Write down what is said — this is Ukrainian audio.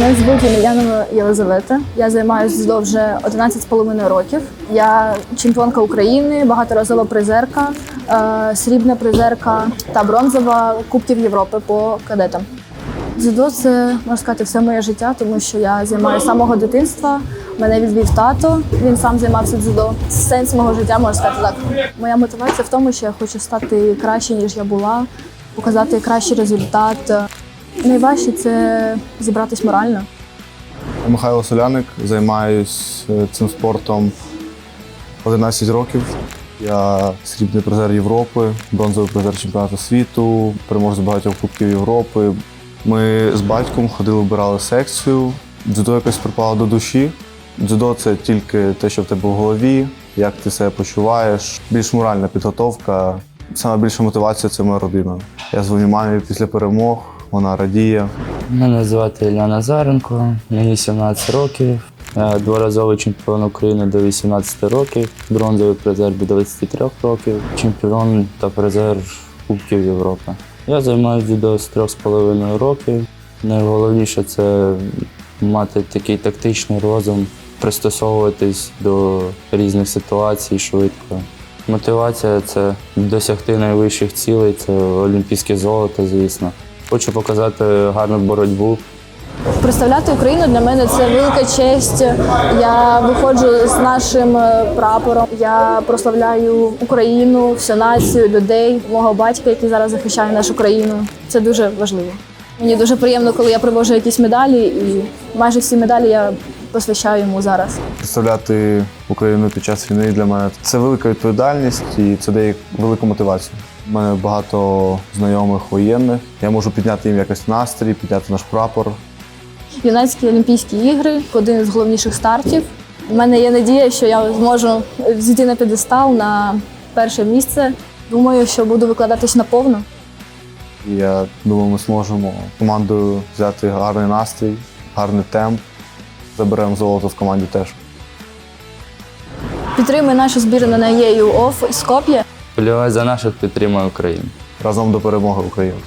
Мене звуть Ємельянова Єлизавета. Я займаюся вже 11,5 років. Я чемпіонка України, багаторазова призерка, е, срібна призерка та бронзова Кубків Європи по кадетам. Дзюдо це можна сказати все моє життя, тому що я займаюся самого дитинства. Мене відвів тато, він сам займався дзюдо. Сенс мого життя можна сказати так. Моя мотивація в тому, що я хочу стати краще, ніж я була, показати кращий результат. Найважче це зібратись морально. Михайло Соляник, займаюсь е, цим спортом 11 років. Я срібний призер Європи, бронзовий призер чемпіонату світу, переможець багатьох кубків Європи. Ми з батьком ходили, вибирали секцію. Дзюдо якось припало до душі. Дзюдо це тільки те, що в тебе в голові, як ти себе почуваєш. Більш моральна підготовка. Саме більша мотивація це моя родина. Я дзвоню мамі після перемог, вона радіє. Мене звати Ілля Назаренко, мені 17 років. Дворазовий чемпіон України до 18 років, бронзовий призер до 23 років, чемпіон та призер Кубків Європи. Я займаюся дзюдо з 3,5 років. Найголовніше це мати такий тактичний розум, пристосовуватись до різних ситуацій швидко. Мотивація це досягти найвищих цілей, це олімпійське золото, звісно. Хочу показати гарну боротьбу. Представляти Україну для мене це велика честь. Я виходжу з нашим е, прапором. Я прославляю Україну, всю націю, людей, мого батька, який зараз захищає нашу країну. Це дуже важливо. Мені дуже приємно, коли я привожу якісь медалі, і майже всі медалі я посвящаю йому зараз. Представляти Україну під час війни для мене це велика відповідальність і це дає велику мотивацію. У мене багато знайомих воєнних. Я можу підняти їм якось настрій, підняти наш прапор. Юнацькі Олімпійські ігри один з головніших стартів. У мене є надія, що я зможу взійти на п'єдестал на перше місце. Думаю, що буду викладатись наповну. І я думаю, ми зможемо командою взяти гарний настрій, гарний темп. Заберемо золото в команді теж. Підтримуй нашу збірну на ЄЮ ОФ Скоп'є. За наших підтримує Україну. Разом до перемоги України.